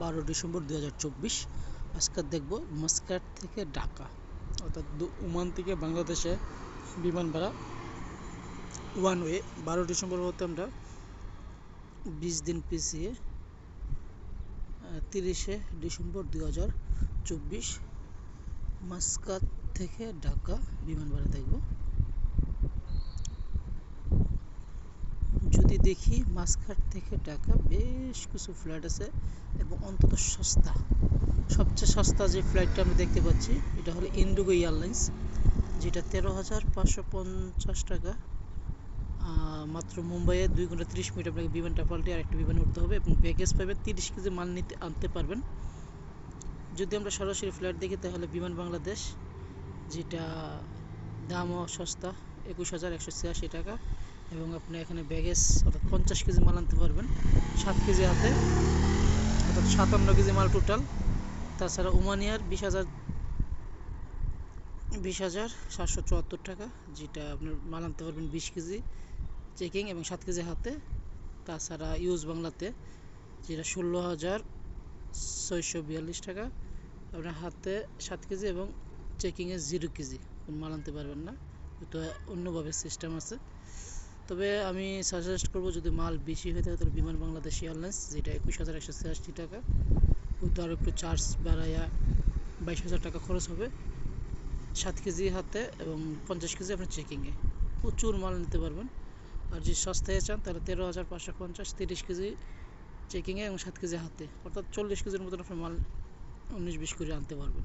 বারো ডিসেম্বর দু হাজার চব্বিশ। আজকে দেখব মাস্কাট থেকে ঢাকা, অর্থাৎ ওমান থেকে বাংলাদেশে বিমান ভাড়া ওয়ান ওয়ে বারো ডিসেম্বর হতে আমরা বিশ দিন পিছিয়ে তিরিশে ডিসেম্বর দু হাজার চব্বিশ মাস্কাত থেকে ঢাকা বিমান ভাড়া দেখব যদি দেখি মাস্কাট থেকে ঢাকা বেশ কিছু ফ্লাইট আছে এবং অন্তত সস্তা। সবচেয়ে সস্তা যে ফ্লাইটটা আমি দেখতে পাচ্ছি, এটা হলো ইন্ডিগো এয়ারলাইন্স যেটা তেরো হাজার পাঁচশো পঞ্চাশ টাকা। মাত্র মুম্বাইয়ে দুই ঘণ্টা তিরিশ মিনিট আপনাকে বিমানটা পাল্টে আরেকটা বিমানে উঠতে হবে এবং প্যাকেজ পাবেন তিরিশ কেজি মাল নিতে, আনতে পারবেন। যদি আমরা সরাসরি ফ্লাইট দেখি, তাহলে বিমান বাংলাদেশ, যেটা দামও সস্তা, একুশ হাজার একশো ছিয়াশি টাকা। এবং আপনি এখানে ব্যাগেজ অর্থাৎ পঞ্চাশ কেজি মাল আনতে পারবেন, সাত কেজি হাতে, অর্থাৎ সাতান্ন কেজি মাল টোটাল তাছাড়া ওমানিয়ার বিশ হাজার বিশ হাজার সাতশো চুয়াত্তর টাকা, যেটা আপনার মাল আনতে পারবেন বিশ কেজি চেকিং এবং সাত কেজি হাতে। তাছাড়া ইউজ বাংলাতে, যেটা ষোলো হাজার ছয়শো বিয়াল্লিশ টাকা, আপনার হাতে সাত কেজি এবং চেকিংয়ে জিরো কেজি মাল আনতে পারবেন না। তো অন্যভাবে সিস্টেম আছে। তবে আমি সাজেস্ট করব যদি মাল বেশি হয়ে থাকে তাহলে বিমান বাংলাদেশ এয়ারলাইন্স, যেটা একুশ হাজার একশো ছিয়াশি টাকা। হয়তো আরও একটু চার্জ বাড়াইয়া বাইশ হাজার টাকা খরচ হবে। সাত কেজি হাতে এবং পঞ্চাশ কেজি আপনার চেকিংয়ে প্রচুর মাল নিতে পারবেন। আর যদি সস্তায় চান, তাহলে তেরো হাজার পাঁচশো পঞ্চাশ, তিরিশ কেজি চেকিংয়ে এবং সাত কেজি হাতে। অর্থাৎ চল্লিশ কেজির মতন আপনি মাল উনিশ বিশ করে আনতে পারবেন।